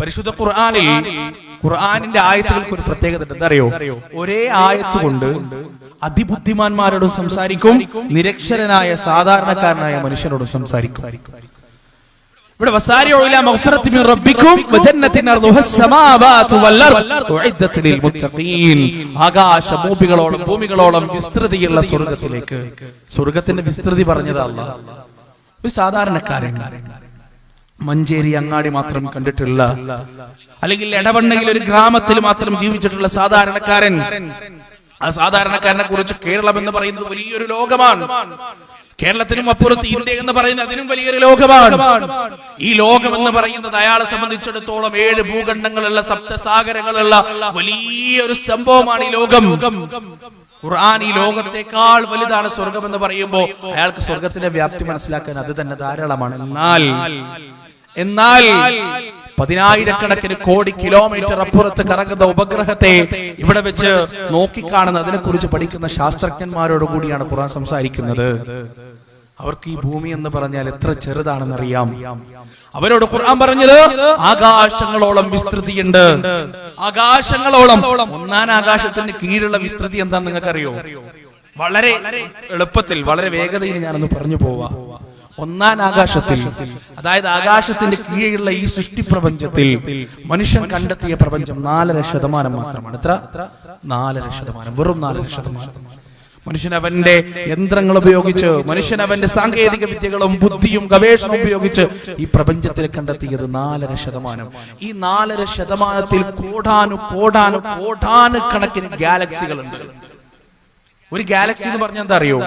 പരിശുദ്ധ ഖുർആാനിൽ ഖുർആാനിന്റെ ആയത്തുകൾക്ക് ഒരു പ്രത്യേകത ഉണ്ട്. എന്തറിയോ ഒരേ ആയത്ത് കൊണ്ട് അതിബുദ്ധിമാന്മാരോടും സംസാരിക്കും നിരക്ഷരനായ സാധാരണക്കാരനായ മനുഷ്യനോടും സംസാരിക്കും. ഇവിടെ വസാരിഉ ഇലാ മഗ്ഫിറത്തി മിൻ റബ്ബിക്കും വജന്നത്തിൻ അർദുഹ അസ്സമാവാതു വൽഅർദ് ഉഇദ്ദത്ത് ലിൽ മുത്തഖീൻ. ആകാശ ഭൂമികളോളം വിസ്തൃതിയുള്ള സ്വർഗത്തിലേക്ക്. സ്വർഗത്തിന്റെ വിസ്തൃതി പറഞ്ഞതല്ല ഒരു സാധാരണക്കാരൻ. മഞ്ചേരി അങ്ങാടി മാത്രം കണ്ടിട്ടുള്ള അല്ലെങ്കിൽ ഇടവണ്ണയിൽ ഒരു ഗ്രാമത്തിൽ മാത്രം ജീവിച്ചിട്ടുള്ള സാധാരണക്കാരൻ. ആ സാധാരണക്കാരനെ കുറിച്ച് കേരളം എന്ന് പറയുന്നത് വലിയൊരു ലോകമാണ്. കേരളത്തിനും അപ്പുറത്ത് ഇന്ത്യ എന്ന് പറയുന്നത് അതിനും വലിയൊരു ലോകമാണ്. ഈ ലോകം എന്ന് പറയുന്നത് അയാളെ സംബന്ധിച്ചിടത്തോളം ഏഴ് ഭൂഖണ്ഡങ്ങളുള്ള സപ്തസാഗരങ്ങളുള്ള വലിയൊരു സംഭവമാണ് ഈ ലോകം. ഖുർആൻ ഈ ലോകത്തെക്കാൾ വലുതാണ് സ്വർഗം എന്ന് പറയുമ്പോൾ അയാൾക്ക് സ്വർഗത്തിന്റെ വ്യാപ്തി മനസ്സിലാക്കാൻ അത് തന്നെ ധാരാളമാണ്. എന്നാൽ എന്നാൽ പതിനായിരക്കണക്കിന് കോടി കിലോമീറ്റർ അപ്പുറത്ത് കറങ്ങുന്ന ഉപഗ്രഹത്തെ ഇവിടെ വെച്ച് നോക്കിക്കാണുന്ന അതിനെ കുറിച്ച് പഠിക്കുന്ന ശാസ്ത്രജ്ഞന്മാരോട് കൂടിയാണ് ഖുർആൻ സംസാരിക്കുന്നത്. അവർക്ക് ഈ ഭൂമി എന്ന് പറഞ്ഞാൽ എത്ര ചെറുതാണെന്ന് അറിയാം അവരോട് ഖുർആൻ പറഞ്ഞത് ആകാശങ്ങളോളം വിസ്തൃതിയുണ്ട്. ആകാശങ്ങളോളം ഒന്നാം ആകാശത്തിന് കീഴിലുള്ള വിസ്തൃതി എന്താണെന്ന് നിങ്ങൾക്കറിയോ? വളരെ എളുപ്പത്തിൽ വളരെ വേഗതയിൽ ഞാനൊന്ന് പറഞ്ഞു പോവാ. ഒന്നാം ആകാശത്തിൽ അതായത് ആകാശത്തിന്റെ കീഴിലുള്ള ഈ സൃഷ്ടി പ്രപഞ്ചത്തിൽ മനുഷ്യൻ കണ്ടെത്തിയ പ്രപഞ്ചം നാലര ശതമാനം മാത്രമാണ്. എത്ര? നാലര ശതമാനം വെറും നാലര ശതമാനം. മനുഷ്യൻ അവന്റെ യന്ത്രങ്ങൾ ഉപയോഗിച്ച് മനുഷ്യൻ അവന്റെ സാങ്കേതിക വിദ്യകളും ബുദ്ധിയും ഗവേഷണം ഉപയോഗിച്ച് ഈ പ്രപഞ്ചത്തിൽ കണ്ടെത്തിയത് നാലര ശതമാനം. ഈ നാലര ശതമാനത്തിൽ കോടാനു കോടാനു കോടാനു കണക്കിന് ഗാലക്സികളുണ്ട് ഒരു ഗാലക്സി എന്ന് പറഞ്ഞാൽ എന്താ അറിയോ?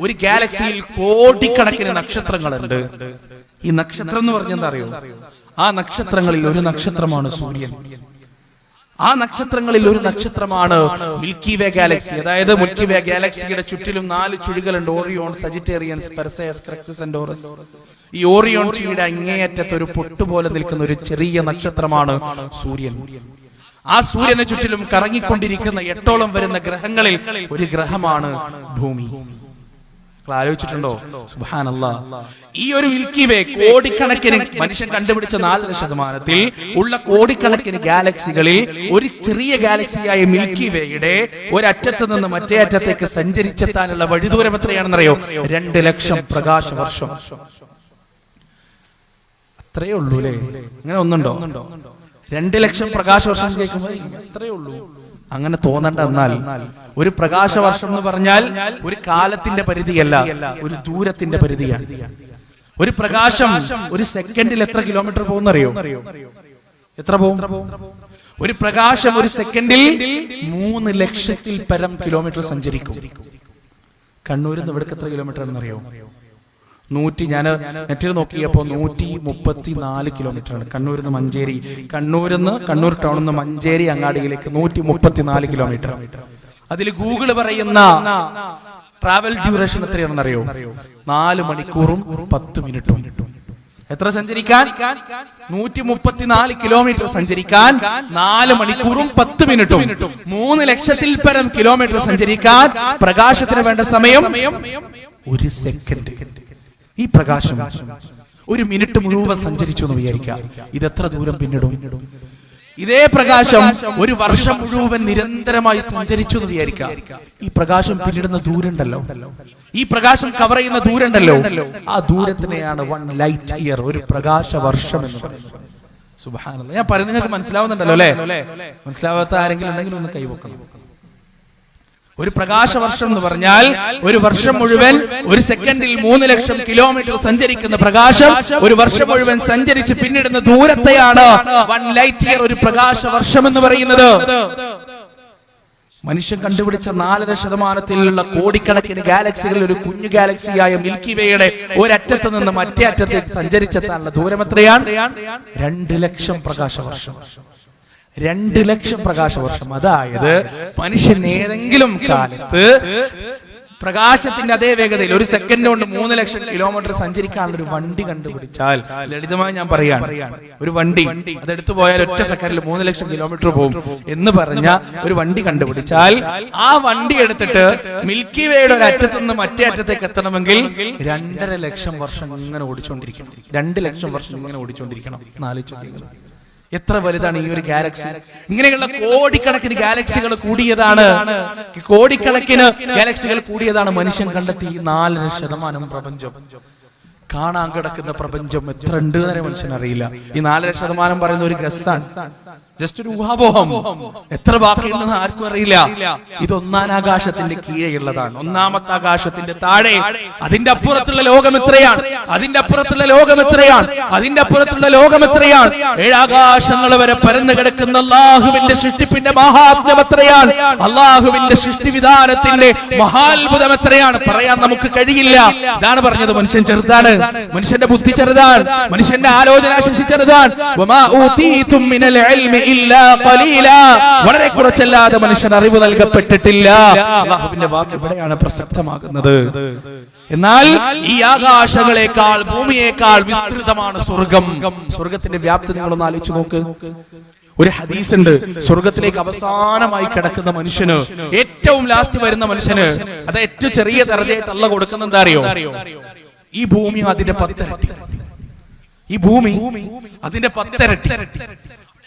ഒരു ഗാലക്സിയിൽ കോടിക്കണക്കിന് നക്ഷത്രങ്ങളുണ്ട്. ഈ നക്ഷത്രം എന്ന് പറഞ്ഞാൽ എന്താ അറിയോ? ആ നക്ഷത്രങ്ങളിൽ ഒരു നക്ഷത്രമാണ് സൂര്യൻ. ആ നക്ഷത്രങ്ങളിൽ ഒരു നക്ഷത്രമാണ് മിൽക്കി വേ ഗാലക്സി അതായത് മിൽക്കി വേ ഗാലക്സിയുടെ ചുറ്റിലും നാല് ചുഴികളുണ്ട്. ഓറിയോൺ സജിറ്റേറിയൻസ് പെർസേസ് ക്രക്സസ് എൻഡോറസ് ഈ ഓറിയോൺ ചുഴിയുടെ അങ്ങേയറ്റത്ത് ഒരു പൊട്ടുപോലെ നിൽക്കുന്ന ഒരു ചെറിയ നക്ഷത്രമാണ് സൂര്യൻ. ആ സൂര്യനെ ചുറ്റിലും കറങ്ങിക്കൊണ്ടിരിക്കുന്ന എട്ടോളം വരുന്ന ഗ്രഹങ്ങളിൽ ഒരു ഗ്രഹമാണ് ഭൂമി. ആലോചിച്ചിട്ടുണ്ടോ? സുബാനല്ല ഈ ഒരു മിൽക്കി വേ കോടിക്കണക്കിന് മനുഷ്യൻ കണ്ടുപിടിച്ച നാലര ശതമാനത്തിൽ ഉള്ള കോടിക്കണക്കിന് ഗാലക്സികളിൽ ഒരു ചെറിയ ഗാലക്സിയായ മിൽക്കി വേയുടെ ഒരറ്റത്ത് നിന്ന് മറ്റേ അറ്റത്തേക്ക് സഞ്ചരിച്ചെത്താനുള്ള വഴിദൂരം എത്രയാണെന്നറിയോ? രണ്ട് ലക്ഷം പ്രകാശ വർഷം അത്രയേ ഉള്ളൂ അല്ലേ അങ്ങനെ ഒന്നുണ്ടോ? രണ്ട് ലക്ഷം പ്രകാശ വർഷം കേൾക്കുമ്പോൾ ഇത്രയേ ഉള്ളൂ അങ്ങനെ തോന്നണ്ട എന്നാൽ ഒരു പ്രകാശ വർഷം എന്ന് പറഞ്ഞാൽ ഒരു കാലത്തിന്റെ പരിധിയല്ല ഒരു ദൂരത്തിന്റെ പരിധിയാണ്. ഒരു പ്രകാശം ഒരു സെക്കൻഡിൽ എത്ര കിലോമീറ്റർ പോകുന്ന അറിയോ എത്ര പോകും? ഒരു പ്രകാശം ഒരു സെക്കൻഡിൽ മൂന്ന് ലക്ഷത്തിൽ പരം കിലോമീറ്റർ സഞ്ചരിക്കും. കണ്ണൂരിൽ നിന്ന് ഇവിടേക്ക് എത്ര കിലോമീറ്റർ ആണെന്നറിയോ നൂറ്റി ഞാൻ നെറ്റിൽ നോക്കിയപ്പോൾ നൂറ്റി മുപ്പത്തി നാല് കിലോമീറ്റർ ആണ്. കണ്ണൂരിൽ നിന്ന് മഞ്ചേരി. കണ്ണൂരിൽ നിന്ന് കണ്ണൂർ ടൗണിൽ നിന്ന് മഞ്ചേരി അങ്ങാടിയിലേക്ക് നൂറ്റി മുപ്പത്തി നാല് കിലോമീറ്റർ അതിൽ ഗൂഗിൾ പറയുന്ന ട്രാവൽ ഡ്യൂറേഷൻ എത്രയാണെന്ന് അറിയോ നാല് മണിക്കൂറും പത്ത് മിനിറ്റും. എത്ര സഞ്ചരിക്കാൻ? നൂറ്റി മുപ്പത്തിനാല് കിലോമീറ്റർ സഞ്ചരിക്കാൻ നാല് മണിക്കൂറും പത്ത് മിനിറ്റും. മൂന്ന് ലക്ഷത്തിൽ പരം കിലോമീറ്റർ സഞ്ചരിക്കാൻ പ്രകാശത്തിന് വേണ്ട സമയം ഒരു സെക്കൻഡ് ഈ പ്രകാശം ഒരു മിനിറ്റ് മുഴുവൻ സഞ്ചരിച്ചു എന്ന് വിചാരിക്കാം. ഇത് എത്ര ദൂരം പിന്നിടും? ഇതേ പ്രകാശം ഒരു വർഷം മുഴുവൻ നിരന്തരമായി സഞ്ചരിച്ചു എന്ന് വിചാരിക്കാം. ഈ പ്രകാശം പിന്നിടുന്ന ദൂരണ്ടല്ലോ. ഈ പ്രകാശം കവർ ചെയ്യുന്ന ദൂരണ്ടല്ലോ. ആ ദൂരത്തിനെയാണ് വൺ ലൈറ്റ് ഇയർ ഒരു പ്രകാശ വർഷം എന്ന് പറയുന്നത്. സുബാനല്ല ഞാൻ പറയുന്നത് നിങ്ങൾക്ക് മനസ്സിലാവുന്നുണ്ടല്ലോ അല്ലെ? മനസ്സിലാവാത്ത ആരെങ്കിലും ഉണ്ടെങ്കിൽ ഒന്ന് കൈവക്കണം ഒരു പ്രകാശ വർഷം എന്ന് പറഞ്ഞാൽ ഒരു വർഷം മുഴുവൻ ഒരു സെക്കൻഡിൽ മൂന്ന് ലക്ഷം കിലോമീറ്റർ സഞ്ചരിക്കുന്ന പ്രകാശം ഒരു വർഷം മുഴുവൻ സഞ്ചരിച്ച് പിന്നിടുന്ന ദൂരത്തെയാണ് വൺ ലൈറ്റ് ഇയർ ഒരു പ്രകാശ വർഷം എന്ന് പറയുന്നത്. മനുഷ്യൻ കണ്ടുപിടിച്ച നാലര ശതമാനത്തിലുള്ള കോടിക്കണക്കിന് ഗാലക്സികളിൽ ഒരു കുഞ്ഞു ഗാലക്സിയായ മിൽക്കി വേയുടെ ഒരറ്റത്ത് നിന്ന് മറ്റേ അറ്റത്തേക്ക് സഞ്ചരിച്ചെത്താനുള്ള ദൂരം എത്രയാണ് രണ്ട് ലക്ഷം പ്രകാശവർഷം. രണ്ട് ലക്ഷം പ്രകാശവർഷം. അതായത് മനുഷ്യൻ ഏതെങ്കിലും കാലത്ത് പ്രകാശത്തിന്റെ അതേ വേഗതയിൽ ഒരു സെക്കൻഡ് കൊണ്ട് മൂന്ന് ലക്ഷം കിലോമീറ്റർ സഞ്ചരിക്കാനുള്ള ഒരു വണ്ടി കണ്ടുപിടിച്ചാൽ ലളിതമായി ഞാൻ പറയാണ് ഒരു വണ്ടി അതെടുത്തു പോയാൽ ഒറ്റ സെക്കൻഡിൽ മൂന്ന് ലക്ഷം കിലോമീറ്റർ പോകും എന്ന് പറഞ്ഞ ഒരു വണ്ടി കണ്ടുപിടിച്ചാൽ ആ വണ്ടി എടുത്തിട്ട് മിൽക്കി വേയുടെ ഒരു അറ്റത്ത് നിന്ന് മറ്റേ അറ്റത്തേക്ക് എത്തണമെങ്കിൽ രണ്ടര ലക്ഷം വർഷം ഇങ്ങനെ ഓടിച്ചോണ്ടിരിക്കണം. രണ്ട് ലക്ഷം വർഷം ഇങ്ങനെ ഓടിച്ചോണ്ടിരിക്കണം. നാല് എത്ര വലുതാണ് ഈ ഒരു ഗാലക്സി ഇങ്ങനെയുള്ള കോടിക്കണക്കിന് ഗാലക്സികൾ കൂടിയതാണ്. കോടിക്കണക്കിന് ഗാലക്സികൾ കൂടിയതാണ് മനുഷ്യൻ കണ്ടെത്തി നാലര ശതമാനം പ്രപഞ്ചം. കാണാൻ കിടക്കുന്ന പ്രപഞ്ചം എത്ര ഉണ്ട് വരെ മനുഷ്യൻ അറിയില്ല ഈ നാലര ശതമാനം പറയുന്ന ഒരു ഗസ്സാണ് ജസ്റ്റ് ഒരു ഊഹാപോഹം. എത്ര ബാക്കിയുണ്ടെന്ന് ആർക്കും അറിയില്ല. ഇത് ഒന്നാം ആകാശത്തിന്റെ കീഴെയുള്ളതാണ്. ഒന്നാമത്തെ ആകാശത്തിന്റെ താഴെ. അതിന്റെ അപ്പുറത്തുള്ള ലോകം എത്രയാണ്? അതിന്റെ അപ്പുറത്തുള്ള ലോകം എത്രയാണ്? അതിന്റെ അപ്പുറത്തുള്ള ലോകം എത്രയാണ്? ഏഴാകാശങ്ങൾ വരെ പരന്നു കിടക്കുന്ന അള്ളാഹുവിന്റെ സൃഷ്ടിപ്പിന്റെ മഹാത്മ്യം എത്രയാണ്? അള്ളാഹുവിന്റെ സൃഷ്ടിവിധാനത്തിന്റെ മഹാത്ഭുതം എത്രയാണ്? പറയാൻ നമുക്ക് കഴിയില്ല. ഇതാണ് പറഞ്ഞത് മനുഷ്യൻ ചെറുതാണ്. മനുഷ്യന്റെ ബുദ്ധി ചെറുതാണ്. മനുഷ്യന്റെ ആലോചന ശേഷി ചെറുതാണ്. വളരെ കുറച്ചല്ലാതെ മനുഷ്യൻ അറിവ് നൽകപ്പെട്ടിട്ടില്ല. അള്ളാഹുവിന്റെ വാക്ക് എവിടെയാണ് പ്രസക്തമാകുന്നത്? എന്നാൽ ഈ ആകാശങ്ങളെക്കാൾ ഭൂമിയേക്കാൾ വിസ്തൃതമാണ് സ്വർഗം. സ്വർഗത്തിന്റെ വ്യാപ്തി നിങ്ങളൊന്ന് ആലോചിച്ച് നോക്ക്. ഒരു ഹദീസ് ഉണ്ട്. സ്വർഗത്തിലേക്ക് അവസാനമായി കിടക്കുന്ന മനുഷ്യന് ഏറ്റവും ലാസ്റ്റ് വരുന്ന മനുഷ്യന് അത് ഏറ്റവും ചെറിയ ദർജയായിട്ട് അല്ല കൊടുക്കുന്ന എന്താ അറിയോ? ഈ ഭൂമി അതിന്റെ പത്തരട്ടി. ഈ ഭൂമി അതിന്റെ പത്തിരട്ടി.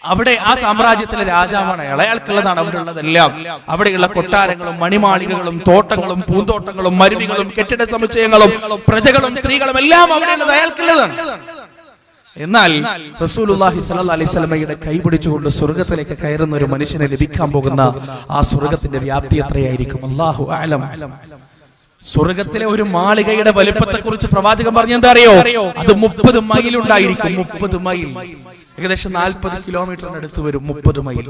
അവിടെ ആ സാമ്രാജ്യത്തിലെ രാജാവാണ് അയാൾ അയാൾക്കുള്ളതാണ് അവിടെ ഉള്ളതെല്ലാം അവിടെയുള്ള കൊട്ടാരങ്ങളും മണിമാളികകളും തോട്ടങ്ങളും പൂന്തോട്ടങ്ങളും മരുവികളും കെട്ടിട സമുച്ചയങ്ങളും പ്രജകളും സ്ത്രീകളും എല്ലാം അവിടെയുള്ളത് അയാൾക്കുള്ളതാണ്. എന്നാൽ റസൂലുള്ളാഹി സ്വല്ലല്ലാഹി അലൈഹി വസല്ലമയുടെ കൈപിടിച്ചുകൊണ്ട് സ്വർഗത്തിലേക്ക് കയറുന്ന ഒരു മനുഷ്യനെ ലഭിക്കാൻ പോകുന്ന ആ സ്വർഗത്തിന്റെ വ്യാപ്തി എത്രയായിരിക്കും? അല്ലാഹു അലം. സ്വർഗത്തിലെ ഒരു മാളികയുടെ വലിപ്പത്തെ കുറിച്ച് പ്രവാചകൻ പറഞ്ഞെന്താ അറിയോ? അത് മുപ്പത് മൈൽ ഉണ്ടായിരിക്കും മുപ്പത് മൈൽ. ഏകദേശം നാൽപ്പത് കിലോമീറ്ററിന് അടുത്ത് വരും മുപ്പത് മൈൽ.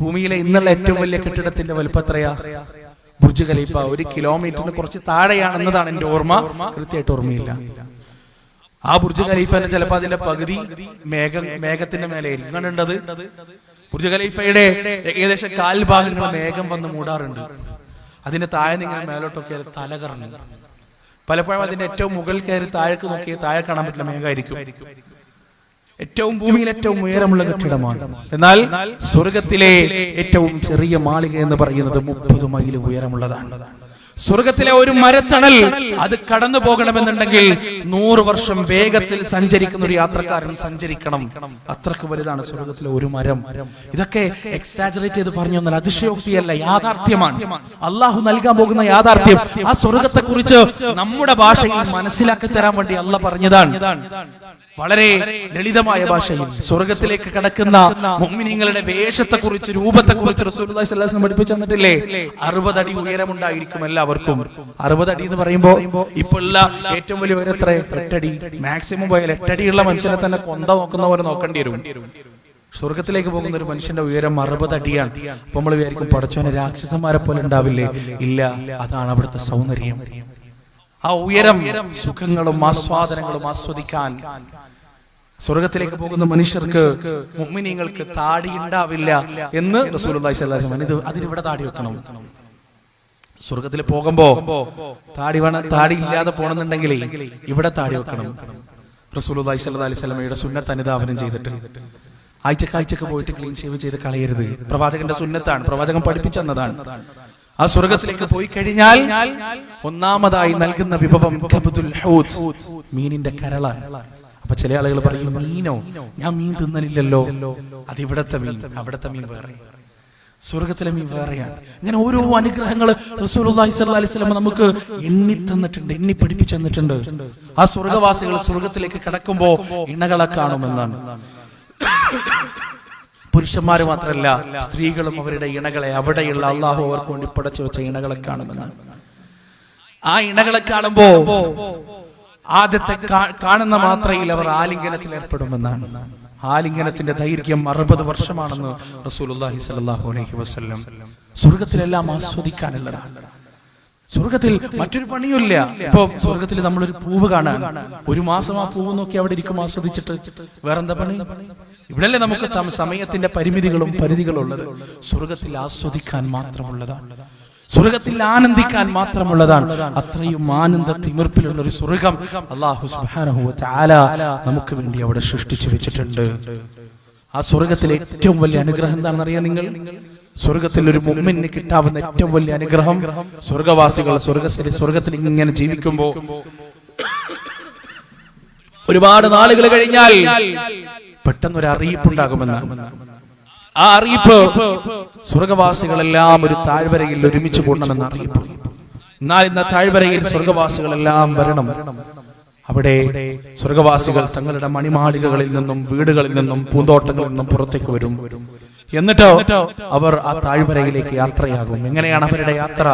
ഭൂമിയിലെ ഇന്നുള്ള ഏറ്റവും വലിയ കെട്ടിടത്തിന്റെ വലിപ്പത്രയാ ബുർജ് ഖലീഫ. ഒരു കിലോമീറ്ററിന് കുറച്ച് താഴെയാണെന്നതാണ് എന്റെ ഓർമ്മ. കൃത്യമായിട്ട് ഓർമ്മയില്ല. ആ ബുർജ് ഖലീഫന്റെ ചിലപ്പോ അതിന്റെ പകുതി മേഘ മേഘത്തിന്റെ മേലെയായിരിക്കും. കണ്ടിട്ടത് ബുർജ് ഖലീഫയുടെ ഏകദേശം കാൽഭാഗങ്ങൾ മേഘം വന്ന് മൂടാറുണ്ട്. അതിന്റെ താഴെ നിങ്ങൾ മേലോട്ടൊക്കെ തല കറങ്ങി പലപ്പോഴും അതിന്റെ ഏറ്റവും മുകളിൽ കയറി താഴേക്ക് നോക്കി താഴെ കാണാൻ പറ്റില്ല മേഘമായിരിക്കും. ഏറ്റവും ഭൂമിയിൽ ഏറ്റവും ഉയരമുള്ള കെട്ടിടമാണ്. എന്നാൽ സ്വർഗത്തിലെ ഏറ്റവും ചെറിയ മാളിക എന്ന് പറയുന്നത് മുപ്പത് മൈൽ ഉയരമുള്ളതാണ്. സ്വർഗത്തിലെ ഒരു മരത്തണൽ അത് കടന്നു പോകണമെന്നുണ്ടെങ്കിൽ നൂറ് വർഷം വേഗത്തിൽ സഞ്ചരിക്കുന്ന ഒരു യാത്രക്കാരൻ സഞ്ചരിക്കണം. അത്രയ്ക്ക് വലുതാണ് സ്വർഗത്തിലെ ഒരു മരം. ഇതൊക്കെ എക്സാജറേറ്റ് ചെയ്ത് പറഞ്ഞു എന്നാൽ അതിശയോക്തിയല്ല യാഥാർത്ഥ്യമാണ്. അള്ളാഹു നൽകാൻ പോകുന്ന യാഥാർത്ഥ്യം. ആ സ്വർഗത്തെ കുറിച്ച് നമ്മുടെ ഭാഷയിൽ മനസ്സിലാക്കി തരാൻ വേണ്ടി അല്ല പറഞ്ഞതാണ്. വളരെ ലളിതമായ ഭാഷയിൽ സ്വർഗത്തിലേക്ക് കടക്കുന്ന മുമ്മിനിങ്ങളുടെ വേഷത്തെ കുറിച്ച് രൂപത്തെ കുറിച്ച് റസൂലുള്ളാഹി സ്വല്ലല്ലാഹു അലൈഹി വസല്ലം പഠിപ്പിച്ചു തന്നിട്ടില്ലേ? അറുപതടി ഉയരമുണ്ടായിരിക്കും എല്ലാവർക്കും. അറുപതടി എന്ന് പറയുമ്പോ ഇപ്പൊ ഉള്ള ഏറ്റവും വലിയ ഉയരം എത്ര? എട്ടടി. മാക്സിമം പോയാൽ എട്ടടിയുള്ള മനുഷ്യനെ തന്നെ കൊന്ത നോക്കുന്ന പോലെ നോക്കേണ്ടി വരും. സ്വർഗത്തിലേക്ക് പോകുന്ന ഒരു മനുഷ്യന്റെ ഉയരം അറുപത് അടിയാണ് അപ്പൊ നമ്മൾ വിചാരിക്കും പടച്ചോനെ രാക്ഷസന്മാരെ പോലെ ഉണ്ടാവില്ലേ? ഇല്ല അതാണ് അവിടുത്തെ സൗന്ദര്യം. ആ ഉയരം സുഖങ്ങളും ആസ്വാദനങ്ങളും ആസ്വദിക്കാൻ. സ്വർഗത്തിലേക്ക് പോകുന്ന മനുഷ്യർക്ക് മുമ്മിനിങ്ങൾക്ക് താടി ഉണ്ടാവില്ല എന്ന് ഇത് അതിനിവിടെ താടി വെക്കണം. സ്വർഗത്തിൽ പോകുമ്പോ താടി വേണം താടി ഇല്ലാതെ പോണെന്നുണ്ടെങ്കിൽ ഇവിടെ താടി വെക്കണം. റസൂലുള്ളാഹി സ്വല്ലല്ലാഹു അലൈഹി വസല്ലമയുടെ സുന്നത്ത് അനുധാവനം ചെയ്തിട്ട്. ആഴ്ചക്കാഴ്ചക്ക് പോയിട്ട് ക്ലീൻ ഷേവ് ചെയ്ത് കളയരുത്. പ്രവാചകന്റെ സുന്നത്താണ്. പ്രവാചകൻ പഠിപ്പിച്ചെന്നതാണ്. ആ സ്വർഗത്തിലേക്ക് പോയി കഴിഞ്ഞാൽ ഒന്നാമതായി നൽകുന്ന വിഭവം മീനിന്റെ കരളാണ് അപ്പൊ ചില ആളുകൾ പറയും മീനോ? ഞാൻ മീൻ തിന്നലില്ലല്ലോ. അത് ഇവിടത്തെ മീൻ അവിടത്തെ മീൻ വേറെ. സ്വർഗത്തിലെ മീൻ വേറെയാണ്. ഇങ്ങനെ ഓരോ അനുഗ്രഹങ്ങൾ നമുക്ക് എണ്ണി തന്നിട്ടുണ്ട് എണ്ണി പഠിപ്പിച്ചു തന്നിട്ടുണ്ട്. ആ സ്വർഗവാസികൾ സ്വർഗത്തിലേക്ക് കടക്കുമ്പോ ഇണകളെ കാണുമെന്നാണ്. പുരുഷന്മാര് മാത്രമല്ല സ്ത്രീകളും അവരുടെ ഇണകളെ അവിടെയുള്ള അള്ളാഹു അവർക്ക് വേണ്ടി പടച്ചു വെച്ച ഇണകളെ കാണുമെന്നാണ് ആ ഇണകളെ കാണുമ്പോ ആദ്യത്തെ കാണുന്ന മാത്രയിൽ അവർ ആലിംഗനത്തിൽ ഏർപ്പെടുമെന്നാണ്. ആലിംഗനത്തിന്റെ ദൈർഘ്യം അറുപത് വർഷമാണെന്ന് സ്വല്ലല്ലാഹു അലൈഹി വസല്ലം സ്വർഗത്തിലെല്ലാം ആസ്വദിക്കാനുള്ളതാണ്. സ്വർഗത്തിൽ മറ്റൊരു പണിയുമില്ല. ഇപ്പൊ സ്വർഗത്തിൽ നമ്മളൊരു പൂവ് കാണാൻ ഒരു മാസം ആ പൂവ് നോക്കി അവിടെ ഇരിക്കും ആസ്വദിച്ചിട്ട് വേറെന്താ പണി? ഇവിടെയല്ലേ നമുക്ക് സമയത്തിന്റെ പരിമിതികളും പരിധികളും ഉള്ളത് സ്വർഗത്തിൽ ആസ്വദിക്കാൻ മാത്രമുള്ളതാണ്. സ്വർഗത്തിൽ ആനന്ദിക്കാൻ മാത്രമുള്ളതാണ്. അത്രയും ആനന്ദ തിമിർപ്പിലുള്ള ഒരു സ്വർഗം അള്ളാഹു തആല നമുക്ക് വേണ്ടി അവിടെ സൃഷ്ടിച്ചു വെച്ചിട്ടുണ്ട്. ആ സ്വർഗത്തിലെ ഏറ്റവും വലിയ അനുഗ്രഹം എന്താണെന്ന് അറിയാം നിങ്ങൾ? സ്വർഗത്തിൽ ഒരു മുമ്മിന് കിട്ടാവുന്ന ഏറ്റവും വലിയ അനുഗ്രഹം സ്വർഗവാസികൾ സ്വർഗത്തിൽ സ്വർഗത്തിൽ ഇങ്ങനെ ജീവിക്കുമ്പോ ഒരുപാട് നാളുകൾ കഴിഞ്ഞാൽ പെട്ടെന്നൊരു അറിയിപ്പുണ്ടാകുമെന്നാണ് ആ അറിയിപ്പ് സ്വർഗവാസികളെല്ലാം ഒരു താഴ്വരയിൽ ഒരുമിച്ച് കൂടണമെന്ന അറിയിപ്പ്. എന്നാൽ ഇന്ന് താഴ്വരയിൽ സ്വർഗവാസികളെല്ലാം വരണം. അവിടെ സ്വർഗവാസികൾ തങ്ങളുടെ മണിമാളികകളിൽ നിന്നും വീടുകളിൽ നിന്നും പൂന്തോട്ടങ്ങളിൽ നിന്നും പുറത്തേക്ക് വരും. എന്നിട്ടോ അവർ ആ താഴ്വരയിലേക്ക് യാത്രയാകും. എങ്ങനെയാണ് അവരുടെ യാത്ര?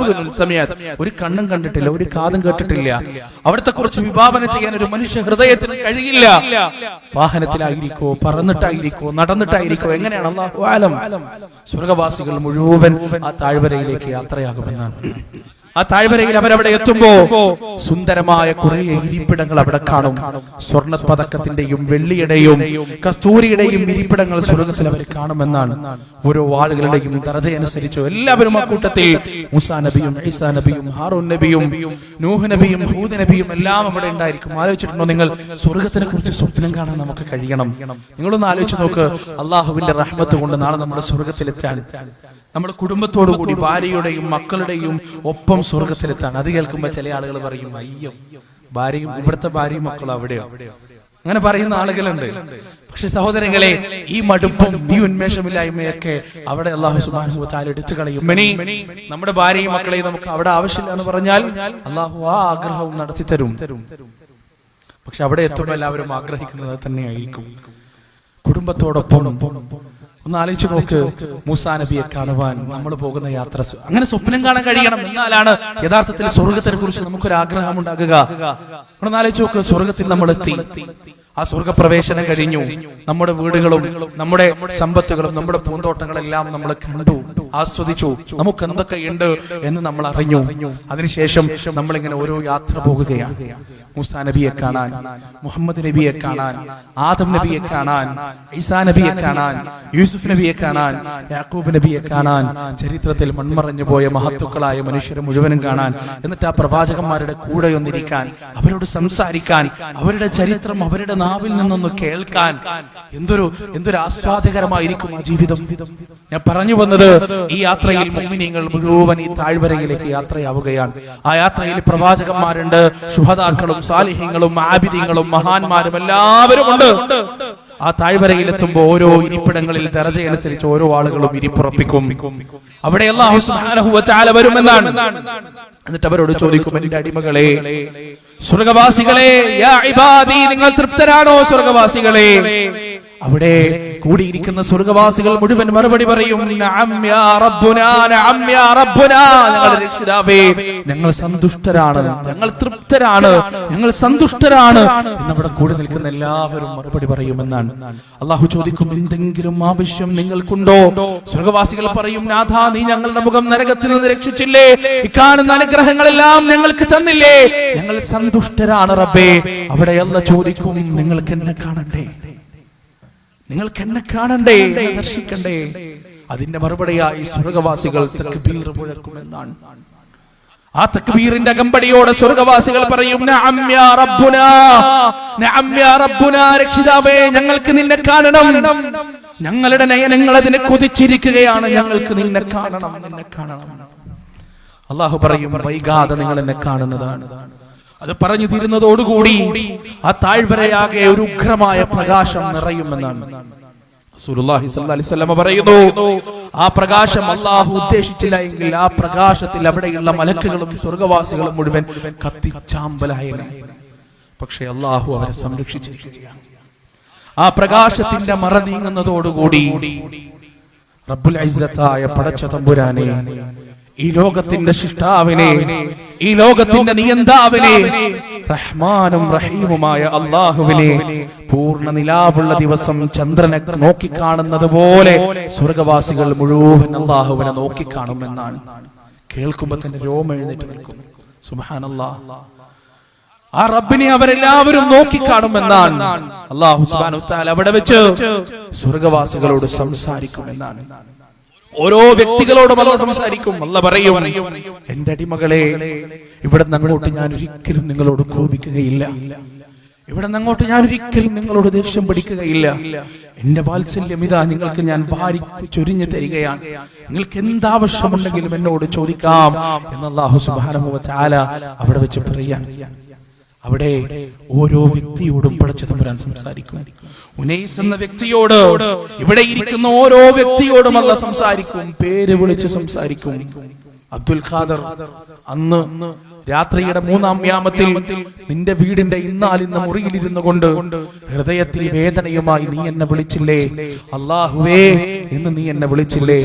ഉദുനുൻ ഒരു കണ്ണും കണ്ടിട്ടില്ല ഒരു കാതും കേട്ടിട്ടില്ല. അവിടുത്തെ കുറിച്ച് വിഭാവന ചെയ്യാൻ ഒരു മനുഷ്യ ഹൃദയത്തിന് കഴിയില്ല. വാഹനത്തിലായിരിക്കോ പറന്നിട്ടായിരിക്കോ നടന്നിട്ടായിരിക്കോ എങ്ങനെയാണ്? അല്ലാഹു ആലം സ്വർഗവാസികൾ മുഴുവൻ ആ താഴ്വരയിലേക്ക് യാത്രയാകുമെന്നാണ്. ആ താഴ്വരയിൽ അവരവിടെ എത്തുമ്പോ സുന്ദരമായ കുറെ ഇരിപ്പിടങ്ങൾ അവിടെ കാണും. സ്വർണ പതക്കത്തിന്റെയും വെള്ളിയുടെയും കസ്തൂരിയുടെയും ഇരിപ്പിടങ്ങൾ സ്വർഗത്തിൽ അവർ കാണുമെന്നാണ്. ഓരോ ആളുകളുടെയും ദർജയനുസരിച്ചു എല്ലാവരും ആ കൂട്ടത്തിൽ മുസാ നബിയും ഈസാ നബിയും ഹാറൂൻ നബിയും നൂഹ് നബിയും ഹൂദ് നബിയും എല്ലാം അവിടെ ഉണ്ടായിരിക്കും. ആലോചിച്ചിട്ടുണ്ടോ നിങ്ങൾ? സ്വർഗത്തിനെ കുറിച്ച് സ്വപ്നം കാണാൻ നമുക്ക് കഴിയണം. നിങ്ങളൊന്ന് ആലോചിച്ച് നോക്ക്. അള്ളാഹുവിന്റെ റഹ്മത്ത് കൊണ്ട് നാളെ നമ്മുടെ സ്വർഗത്തിലെത്താൻ നമ്മുടെ കുടുംബത്തോടു കൂടി ഭാര്യയുടെയും മക്കളുടെയും ഒപ്പം സ്വർഗത്തിലെത്താൻ. അത് കേൾക്കുമ്പോ ചില ആളുകൾ പറയും അയ്യോ ഭാര്യയും ഇവിടുത്തെ ഭാര്യയും മക്കളും അവിടെയോ? അങ്ങനെ പറയുന്ന ആളുകളുണ്ട്. പക്ഷെ സഹോദരങ്ങളെ ഈ മടുപ്പും ഈ ഉന്മേഷമില്ലായ്മയൊക്കെ അവിടെ അള്ളാഹു സുബാനു താൽ എടുത്തു കളയും. നമ്മുടെ ഭാര്യയും മക്കളെയും നമുക്ക് അവിടെ ആവശ്യമില്ല എന്ന് പറഞ്ഞാൽ അള്ളാഹു ആ ആഗ്രഹവും നടത്തി തരും. പക്ഷെ അവിടെ എത്തുമ്പോൾ എല്ലാവരും ആഗ്രഹിക്കുന്നത് തന്നെയായിരിക്കും. കുടുംബത്തോടൊപ്പം ഒന്ന് ആലോചിച്ച് നോക്ക്. മൂസാ നബിയെ കാണുവാൻ നമ്മൾ പോകുന്ന യാത്ര അങ്ങനെ സ്വപ്നം കാണാൻ കഴിയണം. എന്നാലാണ് യഥാർത്ഥത്തിൽ സ്വർഗത്തിനെ കുറിച്ച് നമുക്കൊരു ആഗ്രഹം ഉണ്ടാകുക. ഒന്ന് ആലോചിച്ച് നോക്ക്. സ്വർഗത്തിൽ നമ്മൾ എത്തി. ആ സ്വർഗപ്രവേശനം കഴിഞ്ഞു. നമ്മുടെ വീടുകളും നമ്മുടെ സമ്പത്തുകളും നമ്മുടെ പൂന്തോട്ടങ്ങളെല്ലാം നമ്മൾ കണ്ടു. ആസ്വദിച്ചു. നമുക്ക് എന്തൊക്കെ ഉണ്ട് എന്ന് നമ്മൾ അറിഞ്ഞു. അതിനുശേഷം നമ്മൾ ഇങ്ങനെ ഓരോ യാത്ര പോകുകയാണ്. മൂസാ നബിയെ കാണാൻ മുഹമ്മദ് നബിയെ കാണാൻ ആദം നബിയെ കാണാൻ ഈസാ നബിയെ കാണാൻ യൂസുഫ് നബിയെ കാണാൻ യാക്കൂബ് നബിയെ കാണാൻ ചരിത്രത്തിൽ മൺമറഞ്ഞു പോയ മഹത്തുക്കളായ മനുഷ്യരെ മുഴുവനും കാണാൻ എന്നിട്ട് ആ പ്രവാചകന്മാരുടെ കൂടെ ഒന്നിരിക്കാൻ അവരോട് സംസാരിക്കാൻ അവരുടെ ചരിത്രം അവരുടെ നാവിൽ നിന്നൊന്ന് കേൾക്കാൻ. എന്തൊരു എന്തൊരു ആസ്വാദകരമായിരിക്കും ആ ജീവിതം. ഞാൻ പറഞ്ഞു വന്നത് ഈ യാത്രയിൽ മോമിനിയങ്ങൾ മുഴുവൻ ഈ താഴ്വരയിലേക്ക് യാത്രയാവുകയാണ്. ആ യാത്രയിൽ പ്രവാചകന്മാരുണ്ട് ശുഭതാക്കളും സാലിഹ്യങ്ങളും ആബിദ്യങ്ങളും മഹാന്മാരും എല്ലാവരും ഉണ്ട്. ആ താഴ്വരയിലെത്തുമ്പോൾ ഓരോ ഇരിപ്പിടങ്ങളിൽ ദരജയനുസരിച്ച് ഓരോ ആളുകളും ഇരിപ്പുറപ്പിക്കും. അവിടെ വരുമെന്നാണ്. എന്നിട്ട് അവരോട് ചോദിക്കും എന്റെ അടിമകളെ സ്വർഗവാസികളെ നിങ്ങൾ തൃപ്തരാണോ സ്വർഗവാസികളെ? അവിടെ കൂടിയിരിക്കുന്ന സ്വർഗവാസികൾ മുഴുവൻ മറുപടി പറയും ഞങ്ങൾ സന്തുഷ്ടരാണ് ഞങ്ങൾ തൃപ്തരാണ് ഞങ്ങൾ സന്തുഷ്ടരാണ് എന്നവിടെ കൂടി നിൽക്കുന്ന എല്ലാവരും മറുപടി പറയുമെന്നാണ്. അള്ളാഹു ചോദിക്കും എന്തെങ്കിലും ആവശ്യം നിങ്ങൾക്കുണ്ടോ? സ്വർഗവാസികൾ പറയും നാഥ നീ ഞങ്ങളുടെ മുഖം നരകത്തിൽ നിന്ന് രക്ഷിച്ചില്ലേ? ഇക്കാണുന്ന കാണുന്ന അനുഗ്രഹങ്ങളെല്ലാം ഞങ്ങൾക്ക് തന്നില്ലേ? ഞങ്ങൾ സന്തുഷ്ടരാണ് റബ്ബേ. അവിടെ അല്ല ചോദിക്കും നിങ്ങൾക്ക് എന്നെ കാണണ്ടേ നിങ്ങൾക്ക് എന്നെ കാണണ്ടേ? ദർശിക്കണ്ടേ? അതിന്റെ മറുപടിയായി സ്വർഗവാസികൾ തക്ബീർ മുഴക്കുമെന്നാണ് ആ തക്ബീറിന്റെ അകമ്പടിയോടെ സ്വർഗവാസികൾ പറയും രക്ഷിതാവേ ഞങ്ങൾക്ക് നിന്നെ കാണണം. ഞങ്ങളുടെ നയനങ്ങൾ അതിനെ കുതിച്ചിരിക്കുകയാണ്. ഞങ്ങൾക്ക് നിന്നെ കാണണം നിന്നെ കാണണം. അള്ളാഹു പറയും വൈകാതെ നിങ്ങൾ എന്നെ കാണുന്നതാണ്. അത് പറഞ്ഞു തീരുന്നതോടുകൂടി ആ താഴ്വരയാകെ ഒരു ഉഗ്രമായ പ്രകാശം നിറയുമെന്നാണ്. പറയുന്നു ആ പ്രകാശം അള്ളാഹു ഉദ്ദേശിച്ചില്ല എങ്കിൽ ആ പ്രകാശത്തിൽ അവിടെയുള്ള മലക്കുകളും സ്വർഗവാസികളും മുഴുവൻ കത്തിച്ചാമ്പലായ പക്ഷെ അള്ളാഹു അവരെ സംരക്ഷിച്ചിരിക്കുകയാണ് ആ പ്രകാശത്തിന്റെ മറ നീങ്ങുന്നതോടുകൂടി റബ്ബുൽ പടച്ച തമ്പുരാനെ ഈ ലോകത്തിന്റെ ശിഷ്ടാവിനെ ഈ ലോകത്തിന്റെ നിയന്താവിനെ റഹ്മാനും റഹീമുമായ അള്ളാഹുവിനെ പൂർണ നിലാവുള്ള ദിവസം ചന്ദ്രനെ നോക്കിക്കാണുന്നത് പോലെ സ്വർഗവാസികൾ മുഴുവൻ അള്ളാഹുവിനെ നോക്കിക്കാണുമെന്നാണ് കേൾക്കുമ്പോ തന്നെ രോമം എഴുന്നേറ്റ് നിൽക്കുന്നു സുബാനല്ലാ ആ റബ്ബിനെ അവരെല്ലാവരും നോക്കിക്കാണുമെന്നാണ് അള്ളാഹു വതആല അവിടെ വെച്ച് സ്വർഗവാസികളോട് സംസാരിക്കുമെന്നാണ് ഓരോ വ്യക്തികളോടും അല്ല സംസാരിക്കും. അല്ല പറയും എന്റെ അടിമകളെ ഇവിടെ നിന്നങ്ങോട്ട് ഞാൻ ഒരിക്കലും നിങ്ങളോട് കോപിക്കുകയില്ല. ഇവിടെ നിന്നങ്ങോട്ട് ഞാൻ ഒരിക്കലും നിങ്ങളോട് ദേഷ്യം പിടിക്കുകയില്ല. എന്റെ വാത്സല്യം ഇതാ നിങ്ങൾക്ക് ഞാൻ വാരി ചൊരിഞ്ഞു തരികയാണ്. നിങ്ങൾക്ക് എന്താവശ്യമുണ്ടെങ്കിലും എന്നോട് ചോദിക്കാം എന്ന് അല്ലാഹു സുബ്ഹാനഹു വതആല അവിടെ വെച്ച് പറയാൻ. അവിടെ ഓരോ വ്യക്തിയോടും പടച്ചതമ്പുരാൻ സംസാരിക്കും. ഉനൈസ് എന്ന വ്യക്തിയോട് ഇവിടെ ഇരിക്കുന്ന ഓരോ വ്യക്തിയോടും അല്ല സംസാരിക്കും. പേര് വിളിച്ച് സംസാരിക്കും. അബ്ദുൽ ഖാദർ അന്ന് രാത്രിയുടെ മൂന്നാം വ്യാമത്തിൽ നിന്റെ വീടിന്റെ ഇന്നാലിന്ന് മുറിയിലിരുന്നു കൊണ്ട് ഹൃദയത്തിൽ വേദനയുമായി നീ എന്നെ വിളിച്ചില്ലേ? അള്ളാഹുവേ എന്ന് നീ എന്നെ വിളിച്ചില്ലേ?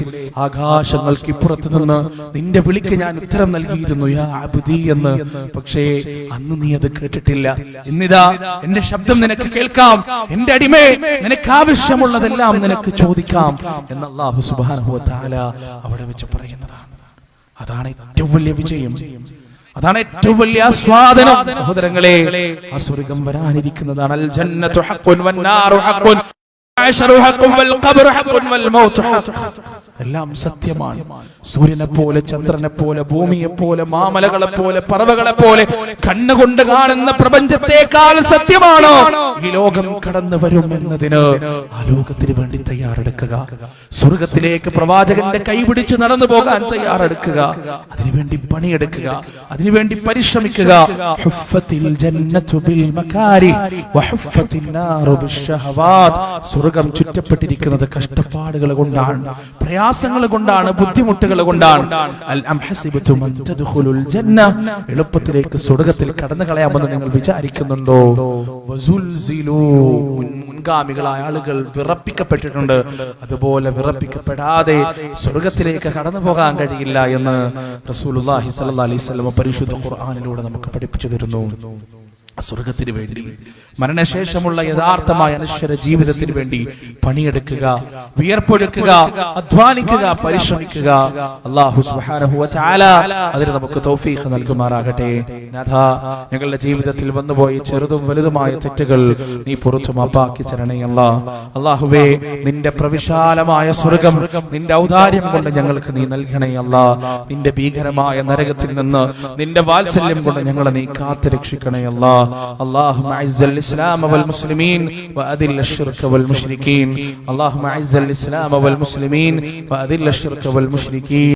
ആകാശങ്ങൾക്ക് ഇപ്പുറത്ത് നിന്ന് നിന്റെ വിളിക്ക് ഞാൻ ഉത്തരം നൽകിയിരുന്നു യാ അബ്ദി എന്ന്. പക്ഷേ അന്ന് നീ അത് കേട്ടിട്ടില്ല. ഇന്നിതാ എന്റെ ശബ്ദം നിനക്ക് കേൾക്കാം. എന്റെ അടിമേ നിനക്ക് ആവശ്യമുള്ളതെല്ലാം നിനക്ക് ചോദിക്കാം എന്ന് അള്ളാഹു സുബാനഹു താല അവിടെ വെച്ച് പറയുന്നതാണ്. അതാണ് ഏറ്റവും വലിയ വിജയം. അതാണ് ഏറ്റവും വലിയ ആസ്വാദനം. സഹോദരങ്ങളെ ആ സ്വർഗം വരാനിരിക്കുന്നതാണ് അൽ ജന്നത്തു ഹഖ്ഖുൻ വന്നാറു ഹഖ്ഖുൻ എല്ലാം സത്യമാണ് സൂര്യനെ പോലെ ചന്ദ്രനെ പോലെ ഭൂമിയെ പോലെ മാമലകളെ പോലെ പറവകളെ പോലെ കണ്ണുകൊണ്ട് കാണുന്ന പ്രപഞ്ചത്തെക്കാൾ സത്യമാണോ? ഈ ലോകം കടന്നു വരും എന്നതിന് ആ ലോകത്തിന് വേണ്ടി തയ്യാറെടുക്കുക. സ്വർഗത്തിലേക്ക് പ്രവാചകന്റെ കൈപിടിച്ച് നടന്നു പോകാൻ തയ്യാറെടുക്കുക. അതിനുവേണ്ടി പണിയെടുക്കുക. അതിനുവേണ്ടി പരിശ്രമിക്കുക. ഹുഫത്തിൽ സ്വർഗം ചുറ്റപ്പെട്ടിരിക്കുന്നത് കഷ്ടപ്പാടുകൾ കൊണ്ടാണ് പ്രയാസങ്ങൾ കൊണ്ടാണ് ബുദ്ധിമുട്ടുകൾ കൊണ്ടാണ്. എളുപ്പത്തിലേക്ക് സ്വർഗത്തിൽ കടന്നു കളയാമെന്ന് നിങ്ങൾ വിചാരിക്കുന്നുണ്ടോ? മുൻഗാമികളായ ആളുകൾ വിറപ്പിക്കപ്പെട്ടിട്ടുണ്ട്. അതുപോലെ വിറപ്പിക്കപ്പെടാതെ സ്വർഗത്തിലേക്ക് കടന്നു പോകാൻ കഴിയില്ല എന്ന് റസൂലുള്ളാഹി സ്വല്ലല്ലാഹി അലൈഹി വസല്ലം പരിശുദ്ധ ഖുർആനിലൂടെ നമുക്ക് പഠിപ്പിച്ചു തരുന്നു. സ്വർഗത്തിന് വേണ്ടി മരണശേഷമുള്ള യഥാർത്ഥമായ അനശ്വര ജീവിതത്തിന് വേണ്ടി പണിയെടുക്കുക വിയർപ്പൊഴുക്കുക അധ്വാനിക്കുക പരിശ്രമിക്കുക. അള്ളാഹു അതിന് നമുക്ക് തോഫീഖ് നൽകുമാറാകട്ടെ. ഞങ്ങളുടെ ജീവിതത്തിൽ വന്നുപോയി ചെറുതും വലുതുമായ തെറ്റുകൾ നീ പുറത്തു മാപ്പാക്കി തരണയല്ല അള്ളാഹുവേ നിന്റെ പ്രവിശാലമായ സ്വർഗം നിന്റെ ഔദാര്യം കൊണ്ട് ഞങ്ങൾക്ക് നീ നൽകണേ അല്ലാ. നിന്റെ ഭീകരമായ നരകത്തിൽ നിന്ന് നിന്റെ വാത്സല്യം കൊണ്ട് ഞങ്ങളെ നീ കാത്തു രക്ഷിക്കണേ അല്ലാ الإسلام والمسلمين وأذل الشرك والمشركين. اللهم عز الإسلام والمسلمين وأذل الشرك والمشركين.